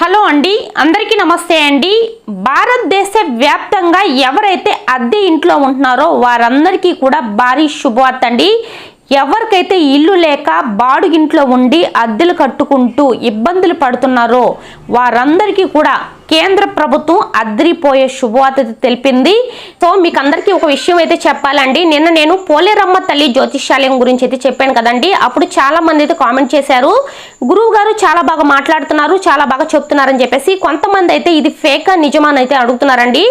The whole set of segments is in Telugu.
హలో అండి అందరికీ నమస్తే అండి. భారతదేశ వ్యాప్తంగా ఎవరైతే అద్దె ఇంట్లో ఉంటున్నారో వారందరికీ కూడా భారీ శుభవార్త అండి. ఎవరికైతే ఇల్లు లేక బాడుగింట్లో ఉండి అద్దెలు కట్టుకుంటూ ఇబ్బందులు పడుతున్నారో వారందరికీ కూడా కేంద్ర ప్రభుత్వం అద్దరిపోయే శుభవార్త తెలిపింది. సో మీకు అందరికీ ఒక విషయం అయితే చెప్పాలండి. నిన్న నేను పోలేరమ్మ తల్లి జ్యోతిష్యాలయం గురించి అయితే చెప్పాను కదండి. అప్పుడు చాలా మంది అయితే కామెంట్ చేశారు. గురువు గారు చాలా బాగా మాట్లాడుతున్నారు చాలా బాగా చెప్తున్నారని చెప్పేసి కొంతమంది అయితే ఇది ఫేక్ నిజమానైతే అయితే అడుగుతున్నారండి.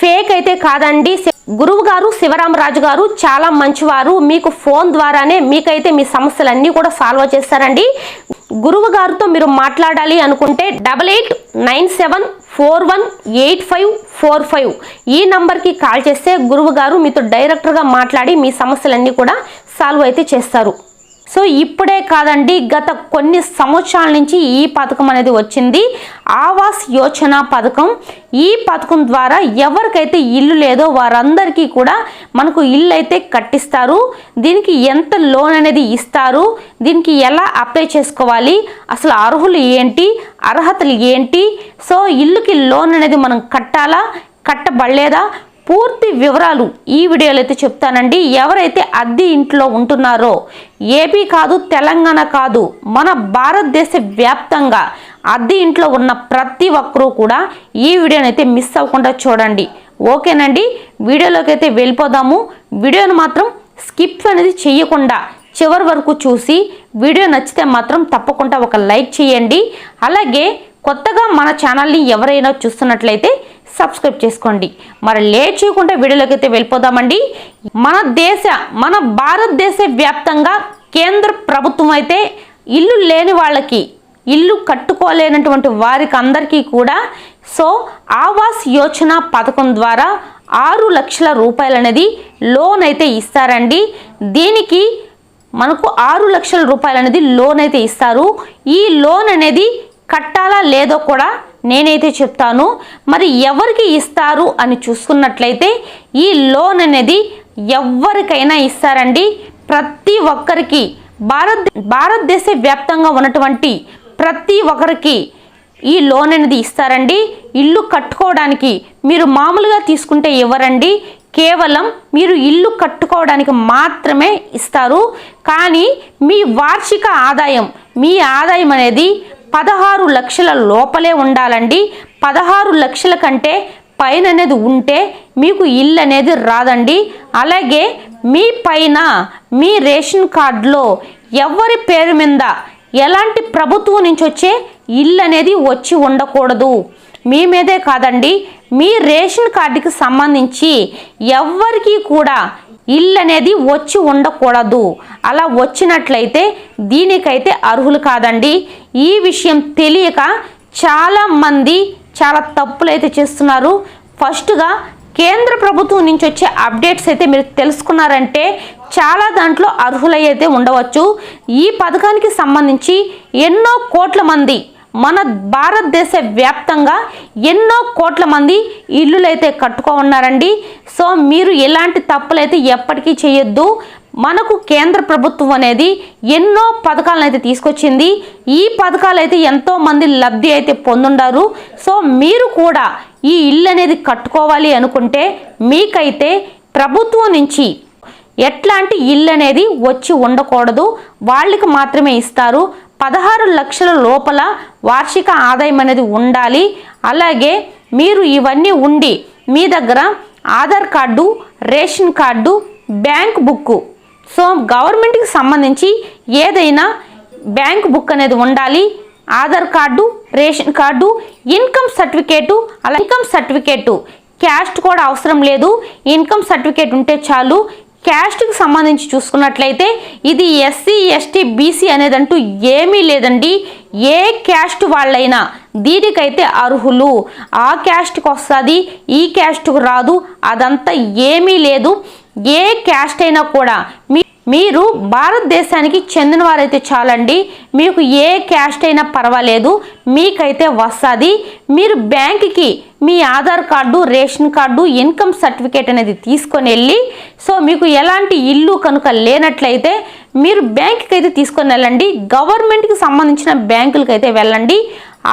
ఫేక్ అయితే కాదండి గురువు గారు శివరామరాజు గారు చాలా మంచివారు. మీకు ఫోన్ ద్వారానే మీకైతే మీ సమస్యలన్నీ కూడా సాల్వ్ చేస్తారండి. గురువు గారితో మీరు మాట్లాడాలి అనుకుంటే double eight nine seven four one eight five four five ఈ నంబర్కి కాల్ చేస్తే గురువు గారు మీతో డైరెక్ట్గా మాట్లాడి మీ సమస్యలన్నీ కూడా సాల్వ్ అయితే చేస్తారు. సో ఇప్పుడే కాదండి గత కొన్ని సంవత్సరాల నుంచి ఈ పథకం అనేది వచ్చింది. ఆవాస్ యోచన పథకం. ఈ పథకం ద్వారా ఎవరికైతే ఇల్లు లేదో వారందరికీ కూడా మనకు ఇల్లు అయితే కట్టిస్తారు. దీనికి ఎంత లోన్ అనేది ఇస్తారు? దీనికి ఎలా అప్లై చేసుకోవాలి? అసలు అర్హులు ఏంటి? అర్హతలు ఏంటి? సో ఇల్లుకి లోన్ అనేది మనం కట్టాలా? కట్టబడలేదా? పూర్తి వివరాలు ఈ వీడియోలో అయితే చెప్తానండి. ఎవరైతే అద్దె ఇంట్లో ఉంటున్నారో ఏపీ కాదు తెలంగాణ కాదు మన భారతదేశ వ్యాప్తంగా అద్దె ఇంట్లో ఉన్న ప్రతి ఒక్కరూ కూడా ఈ వీడియోని అయితే మిస్ అవ్వకుండా చూడండి. ఓకేనండి? వీడియోలోకి అయితే వెళ్ళిపోదాము. వీడియోను మాత్రం స్కిప్ అనేది చేయకుండా చివరి వరకు చూసి వీడియో నచ్చితే మాత్రం తప్పకుండా ఒక లైక్ చేయండి. అలాగే కొత్తగా మన ఛానల్ని ఎవరైనా చూస్తున్నట్లయితే సబ్స్క్రైబ్ చేసుకోండి. మరి లేట్ చేయకుండా వీడియోలోకి అయితే వెళ్ళిపోదామండి. మన దేశ మన భారతదేశ వ్యాప్తంగా కేంద్ర ప్రభుత్వం అయితే ఇల్లు లేని వాళ్ళకి ఇల్లు కట్టుకోలేనటువంటి వారికి అందరికీ కూడా సో ఆవాస్ యోచన పథకం ద్వారా ఆరు లక్షల రూపాయలు అనేది లోన్ అయితే ఇస్తారండి. దీనికి మనకు ఆరు లక్షల రూపాయలు అనేది లోన్ అయితే ఇస్తారు. ఈ లోన్ అనేది కట్టాలా లేదో కూడా నేనైతే చెప్తాను మరి ఎవరికి ఇస్తారు అని చూసుకున్నట్లయితే ఈ లోన్ అనేది ఎవరికైనా ఇస్తారండి. ప్రతి ఒక్కరికి భారత్ భారతదేశ వ్యాప్తంగా ఉన్నటువంటి ప్రతి ఒక్కరికి ఈ లోన్ అనేది ఇస్తారండి. ఇల్లు కట్టుకోవడానికి మీరు మామూలుగా తీసుకుంటే ఇవ్వరండి కేవలం మీరు ఇల్లు కట్టుకోవడానికి మాత్రమే ఇస్తారు. కానీ మీ వార్షిక ఆదాయం మీ ఆదాయం అనేది పదహారు లక్షల లోపలే ఉండాలండి. పదహారు లక్షల కంటే పైన అనేది ఉంటే మీకు ఇల్లు అనేది రాదండి. అలాగే మీ పైన మీ రేషన్ కార్డులో ఎవరి పేరు మీద ఎలాంటి ప్రభుత్వం నుంచి వచ్చే ఇల్లు అనేది వచ్చి ఉండకూడదు. మీ మీదే కాదండి. మీ రేషన్ కార్డుకి సంబంధించి ఎవ్వరికీ కూడా ఇల్లు అనేది వచ్చి ఉండకూడదు. అలా వచ్చినట్లయితే దీనికైతే అర్హులు కాదండి. ఈ విషయం తెలియక చాలామంది చాలా తప్పులు అయితే చేస్తున్నారు. ఫస్ట్గా కేంద్ర ప్రభుత్వం నుంచి వచ్చే అప్డేట్స్ అయితే మీరు తెలుసుకున్నారంటే చాలా దాంట్లో అర్హులైతే ఉండవచ్చు. ఈ పథకానికి సంబంధించి ఎన్నో కోట్ల మంది మన భారతదేశ వ్యాప్తంగా ఎన్నో కోట్ల మంది ఇల్లులైతే కట్టుకో ఉన్నారండి సో మీరు ఎలాంటి తప్పులైతే ఎప్పటికీ చేయొద్దు. మనకు కేంద్ర ప్రభుత్వం అనేది ఎన్నో పథకాలను అయితే తీసుకొచ్చింది. ఈ పథకాలు అయితే ఎంతోమంది లబ్ధి అయితే పొందుండారు. సో మీరు కూడా ఈ ఇల్లు అనేది కట్టుకోవాలి అనుకుంటే మీకైతే ప్రభుత్వం నుంచి ఎట్లాంటి ఇల్లు అనేది వచ్చి ఉండకూడదు. వాళ్ళకి మాత్రమే ఇస్తారు. పదహారు లక్షల లోపల వార్షిక ఆదాయం అనేది ఉండాలి. అలాగే మీరు ఇవన్నీ ఉండి మీ దగ్గర Aadhaar card ration card bank book so గవర్నమెంట్కి సంబంధించి ఏదైనా బ్యాంక్ బుక్ అనేది ఉండాలి. Aadhaar card ration card income certificate అలా ఇన్కమ్ సర్టిఫికేటు. క్యాస్ట్ కూడా అవసరం లేదు. ఇన్కమ్ సర్టిఫికేట్ ఉంటే చాలు. క్యాస్ట్కి సంబంధించి చూసుకున్నట్లయితే ఇది ఎస్సీ ఎస్టీ బీసీ అనేదంటూ ఏమీ లేదండి. ఏ క్యాస్ట్ వాళ్ళైనా దీనికైతే అర్హులు. ఆ క్యాస్ట్కి వస్తుంది ఈ క్యాస్ట్కు రాదు అదంతా ఏమీ లేదు. ఏ క్యాస్ట్ అయినా కూడా మీ మీరు భారతదేశానికి చెందిన వారైతే చాలండి. మీకు ఏ క్యాస్ట్ అయినా పర్వాలేదు. మీకైతే వస్తుంది. మీరు బ్యాంక్కి మీ Aadhaar card ration card income certificate అనేది తీసుకొని వెళ్ళి సో మీకు ఎలాంటి ఇల్లు కనుక లేనట్లయితే మీరు బ్యాంక్కి అయితే తీసుకొని వెళ్ళండి. గవర్నమెంట్కి సంబంధించిన బ్యాంకులకి అయితే వెళ్ళండి.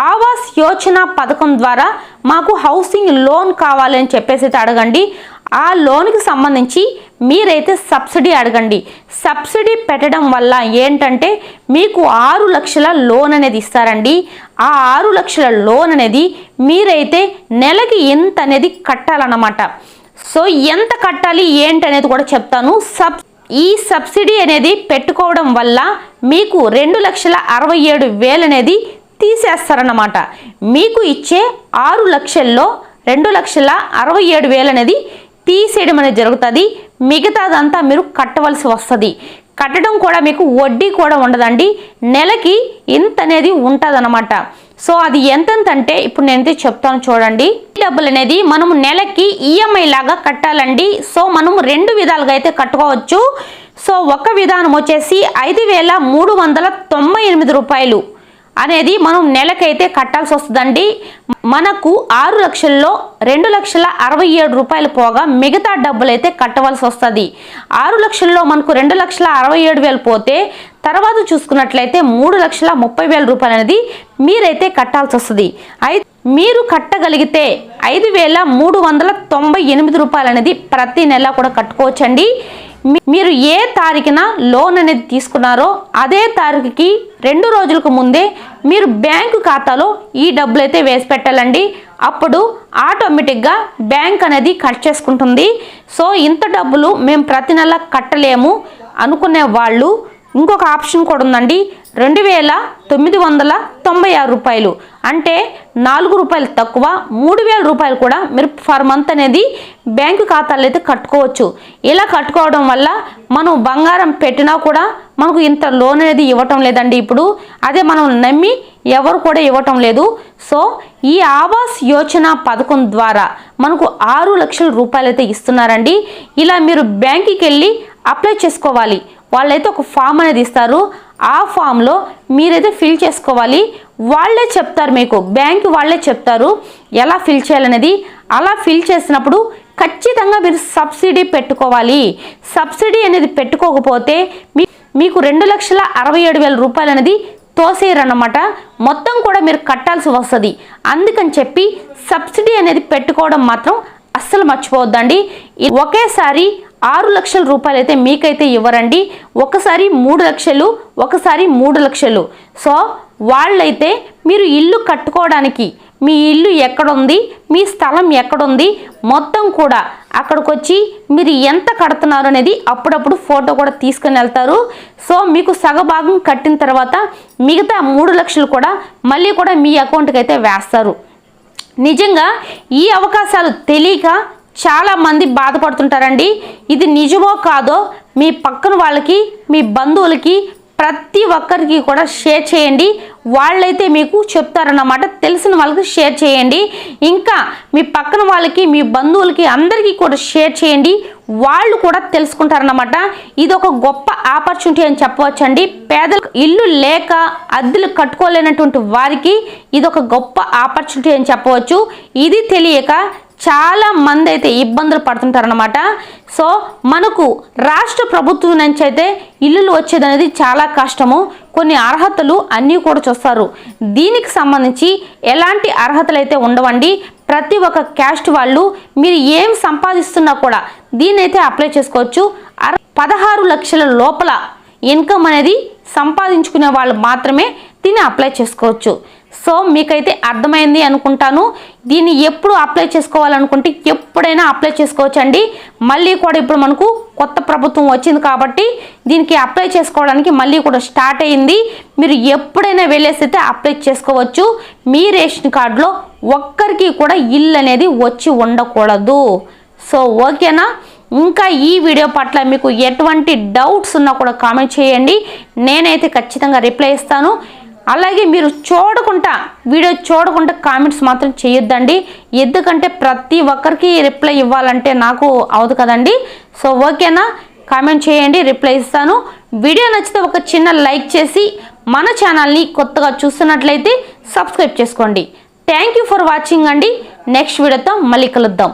ఆవాస్ యోజన పథకం ద్వారా మాకు హౌసింగ్ లోన్ కావాలని చెప్పేసి అయితే అడగండి. ఆ లోన్కి సంబంధించి మీరైతే సబ్సిడీ అడగండి. సబ్సిడీ పెట్టడం వల్ల ఏంటంటే మీకు ఆరు లక్షల లోన్ అనేది ఇస్తారండి. ఆ ఆరు లక్షల లోన్ అనేది మీరైతే నెలకి ఎంత అనేది కట్టాలన్నమాట. సో ఎంత కట్టాలి ఏంటనేది కూడా చెప్తాను. సబ్ ఈ సబ్సిడీ అనేది పెట్టుకోవడం వల్ల మీకు రెండు లక్షల అరవై ఏడు వేలు అనేది తీసేస్తారన్నమాట. మీకు ఇచ్చే ఆరు లక్షల్లో రెండు లక్షల అరవై ఏడు వేలు అనేది తీసేయడం అనేది జరుగుతుంది. మిగతాదంతా మీరు కట్టవలసి వస్తుంది. కట్టడం కూడా మీకు వడ్డీ కూడా ఉండదండి. నెలకి ఇంత అనేది ఉంటుందన్నమాట. సో అది ఎంతెంత అంటే ఇప్పుడు నేనైతే చెప్తాను చూడండి. ఈ డబ్బులు అనేది మనం నెలకి ఈఎంఐ లాగా కట్టాలండి. సో మనం రెండు విధాలుగా అయితే కట్టుకోవచ్చు. సో ఒక విధానం వచ్చేసి ఐదు వేల మూడు వందల తొంభై ఎనిమిది రూపాయలు. అనేది మనం నెలకైతే కట్టాల్సి వస్తుందండి. మనకు ఆరు లక్షల్లో రెండు లక్షల అరవై ఏడు రూపాయలు పోగా మిగతా డబ్బులు అయితే కట్టవలసి వస్తుంది. ఆరు లక్షల్లో మనకు రెండు లక్షల అరవై ఏడు వేలు పోతే తర్వాత చూసుకున్నట్లయితే మూడు లక్షల ముప్పై వేల రూపాయలు అనేది మీరైతే కట్టాల్సి వస్తుంది. అయితే మీరు కట్టగలిగితే ఐదు వేల మూడు వందల తొంభై ఎనిమిది రూపాయలు అనేది ప్రతి నెల కూడా కట్టుకోవచ్చండి. మీరు ఏ తారీఖున లోన్ అనేది తీసుకున్నారో అదే తారీఖుకి రెండు రోజులకు ముందే మీరు బ్యాంకు ఖాతాలో ఈ డబ్బులు అయితే వేసి పెట్టాలండి. అప్పుడు ఆటోమేటిక్గా బ్యాంక్ అనేది కట్ చేసుకుంటుంది. సో ఇంత డబ్బులు మేము ప్రతి నెల కట్టలేము అనుకునే వాళ్ళు ఇంకొక ఆప్షన్ కూడా ఉందండి. రెండు వేల తొమ్మిది వందల తొంభై ఆరు రూపాయలు. అంటే నాలుగు రూపాయలు తక్కువ మూడు వేల రూపాయలు కూడా మీరు ఫర్ మంత్ అనేది బ్యాంకు ఖాతాలో అయితే కట్టుకోవచ్చు. ఇలా కట్టుకోవడం వల్ల మనం బంగారం పెట్టినా కూడా మనకు ఇంత లోన్ అనేది ఇవ్వటం లేదండి ఇప్పుడు. అదే మనం నమ్మి ఎవరు కూడా ఇవ్వటం లేదు. సో ఈ ఆవాస్ యోజన పథకం ద్వారా మనకు ఆరు లక్షల రూపాయలు అయితే ఇస్తున్నారండి. ఇలా మీరు బ్యాంకుకి వెళ్ళి అప్లై చేసుకోవాలి. వాళ్ళైతే ఒక ఫామ్ అనేది ఇస్తారు. ఆ ఫామ్లో మీరైతే ఫిల్ చేసుకోవాలి. వాళ్ళే చెప్తారు మీకు. బ్యాంక్ వాళ్ళే చెప్తారు ఎలా ఫిల్ చేయాలనేది. అలా ఫిల్ చేసినప్పుడు ఖచ్చితంగా మీరు సబ్సిడీ పెట్టుకోవాలి. సబ్సిడీ అనేది పెట్టుకోకపోతే మీ మీకు రెండు లక్షల అరవై ఏడు వేల రూపాయలు అనేది తోసేయరన్నమాట. మొత్తం కూడా మీరు కట్టాల్సి వస్తుంది. అందుకని చెప్పి సబ్సిడీ అనేది పెట్టుకోవడం మాత్రం అస్సలు మర్చిపోవద్దండి. ఒకేసారి ఆరు లక్షల రూపాయలు అయితే మీకైతే ఇవ్వరండి. ఒకసారి మూడు లక్షలు ఒకసారి మూడు లక్షలు. సో వాళ్ళైతే మీరు ఇల్లు కట్టుకోవడానికి మీ ఇల్లు ఎక్కడుంది మీ స్థలం ఎక్కడుంది మొత్తం కూడా అక్కడికి వచ్చి మీరు ఎంత కడుతున్నారు అనేది అప్పుడప్పుడు ఫోటో కూడా తీసుకుని వెళ్తారు. సో మీకు సగభాగం కట్టిన తర్వాత మిగతా మూడు లక్షలు కూడా మళ్ళీ కూడా మీ అకౌంట్కి అయితే వేస్తారు. నిజంగా ఈ అవకాశాలు తెలియక చాలా మంది బాధపడుతుంటారండి. ఇది నిజమో కాదో మీ పక్కన వాళ్ళకి మీ బంధువులకి ప్రతి ఒక్కరికి కూడా షేర్ చేయండి. వాళ్ళైతే మీకు చెప్తారన్నమాట. తెలిసిన వాళ్ళకి షేర్ చేయండి. ఇంకా మీ పక్కన వాళ్ళకి మీ బంధువులకి అందరికీ కూడా షేర్ చేయండి. వాళ్ళు కూడా తెలుసుకుంటారన్నమాట. ఇది ఒక గొప్ప ఆపర్చునిటీ అని చెప్పవచ్చండి. పేదలకు ఇల్లు లేక అద్దెలు కట్టుకోలేనటువంటి వారికి ఇది ఒక గొప్ప ఆపర్చునిటీ అని చెప్పవచ్చు. ఇది తెలియక చాలా మంది అయితే ఇబ్బందులు పడుతుంటారనమాట సో మనకు రాష్ట్ర ప్రభుత్వం నుంచి అయితే ఇల్లులు వచ్చేది అనేది చాలా కష్టము. కొన్ని అర్హతలు అన్నీ కూడా చూస్తారు. దీనికి సంబంధించి ఎలాంటి అర్హతలు అయితే ఉండవండి? ప్రతి ఒక్క క్యాస్ట్ వాళ్ళు మీరు ఏం సంపాదిస్తున్నా కూడా దీన్నైతే అప్లై చేసుకోవచ్చు. పదహారు లక్షల లోపల ఇన్కమ్ అనేది సంపాదించుకునే వాళ్ళు మాత్రమే దీన్ని అప్లై చేసుకోవచ్చు. సో మీకైతే అర్థమైంది అనుకుంటాను. దీన్ని ఎప్పుడు అప్లై చేసుకోవాలనుకుంటే ఎప్పుడైనా అప్లై చేసుకోవచ్చండి. మళ్ళీ కూడా ఇప్పుడు మనకు కొత్త ప్రభుత్వం వచ్చింది కాబట్టి దీనికి అప్లై చేసుకోవడానికి మళ్ళీ కూడా స్టార్ట్ అయ్యింది మీరు ఎప్పుడైనా వెళ్ళేసి అయితే అప్లై చేసుకోవచ్చు. మీ రేషన్ కార్డులో ఒక్కరికి కూడా ఇల్లు అనేది వచ్చి ఉండకూడదు. సో ఓకేనా? ఇంకా ఈ వీడియో పట్ల మీకు ఎటువంటి డౌట్స్ ఉన్నా కూడా కామెంట్ చేయండి. నేనైతే ఖచ్చితంగా రిప్లై ఇస్తాను. అలాగే మీరు చూడకుండా వీడియో చూడకుండా కామెంట్స్ మాత్రం చేయొద్దండి. ఎందుకంటే ప్రతి ఒక్కరికి రిప్లై ఇవ్వాలంటే నాకు అవదు కదండి. సో ఓకేనా? కామెంట్ చేయండి రిప్లై ఇస్తాను. వీడియో నచ్చితే ఒక చిన్న లైక్ చేసి మన ఛానల్ని కొత్తగా చూస్తున్నట్లయితే సబ్స్క్రైబ్ చేసుకోండి. థ్యాంక్ యూ ఫర్ వాచింగ్ అండి. నెక్స్ట్ వీడియోతో మళ్ళీ కలుద్దాం.